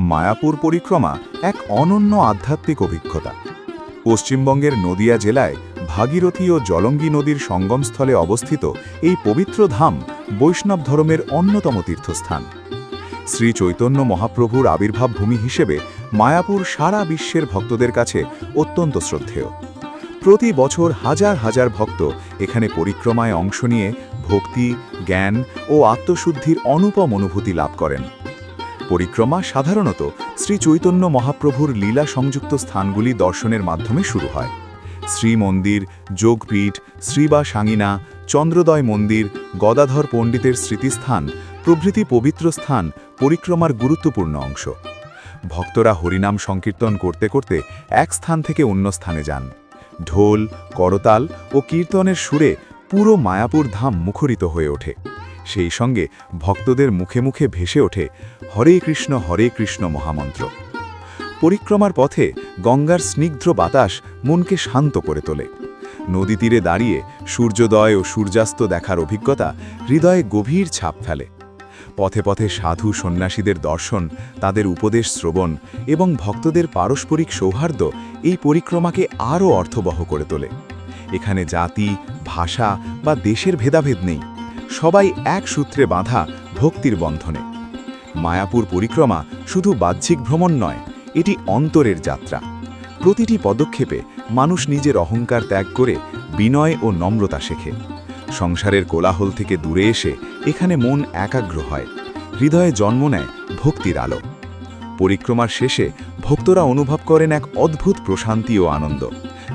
মায়াপুর পরিক্রমা এক অনন্য আধ্যাত্মিক অভিজ্ঞতা। পশ্চিমবঙ্গের নদিয়া জেলায় ভাগীরথী ও জলঙ্গি নদীর সঙ্গমস্থলে অবস্থিত এই পবিত্র ধাম বৈষ্ণব ধর্মের অন্যতম তীর্থস্থান। শ্রী চৈতন্য মহাপ্রভুর আবির্ভাব ভূমি হিসেবে মায়াপুর সারা বিশ্বের ভক্তদের কাছে অত্যন্ত শ্রদ্ধেয়। প্রতি বছর হাজার হাজার ভক্ত এখানে পরিক্রমায় অংশ নিয়ে ভক্তি, জ্ঞান ও আত্মশুদ্ধির অনুপম অনুভূতি লাভ করেন। পরিক্রমা সাধারণত শ্রী চৈতন্য মহাপ্রভুর লীলা সংযুক্ত স্থানগুলি দর্শনের মাধ্যমে শুরু হয়। শ্রী মন্দির যোগপীঠ, শ্রীবা সাঙ্গিনা চন্দ্রদয় মন্দির, গদাধর পণ্ডিতের স্মৃতিস্থান, প্রভৃতি পবিত্র স্থান পরিক্রমার গুরুত্বপূর্ণ অংশ। ভক্তরা হরিনাম সংকীর্তন করতে করতে এক স্থান থেকে অন্য স্থানে যান। ঢোল, করতাল ও কীর্তনের সুরে পুরো মায়াপুর ধাম মুখরিত হয়ে ওঠে। সেই সঙ্গে ভক্তদের মুখে মুখে ভেসে ওঠে হরে কৃষ্ণ হরে কৃষ্ণ মহামন্ত্র। পরিক্রমার পথে গঙ্গার স্নিগ্ধ বাতাস মনকে শান্ত করে তোলে। নদী তীরে দাঁড়িয়ে সূর্যোদয় ও সূর্যাস্ত দেখার অভিজ্ঞতা হৃদয়ে গভীর ছাপ ফেলে। পথে পথে সাধু সন্ন্যাসীদের দর্শন, তাদের উপদেশ শ্রবণ এবং ভক্তদের পারস্পরিক সৌহার্দ্য এই পরিক্রমাকে আরও অর্থবহ করে তোলে। এখানে জাতি, ভাষা বা দেশের ভেদাভেদ নেই। সবাই এক সূত্রে বাঁধা ভক্তির বন্ধনে। মায়াপুর পরিক্রমা শুধু বাহ্যিক ভ্রমণ নয়, এটি অন্তরের যাত্রা। প্রতিটি পদক্ষেপে মানুষ নিজের অহংকার ত্যাগ করে বিনয় ও নম্রতা শেখে। সংসারের কোলাহল থেকে দূরে এসে এখানে মন একাগ্র হয়, হৃদয়ে জন্ম নেয় ভক্তির আলো। পরিক্রমার শেষে ভক্তরা অনুভব করেন এক অদ্ভুত প্রশান্তি ও আনন্দ,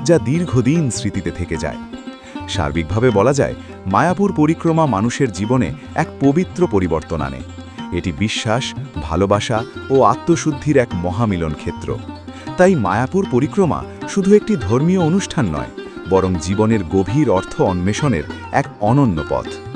যা দীর্ঘদিন স্মৃতিতে থেকে যায়। সার্বিকভাবে বলা যায়, মায়াপুর পরিক্রমা মানুষের জীবনে এক পবিত্র পরিবর্তন আনে। এটি বিশ্বাস, ভালোবাসা ও আত্মশুদ্ধির এক মহামিলন ক্ষেত্র। তাই মায়াপুর পরিক্রমা শুধু একটি ধর্মীয় অনুষ্ঠান নয়, বরং জীবনের গভীর অর্থ অন্বেষণের এক অনন্য পথ।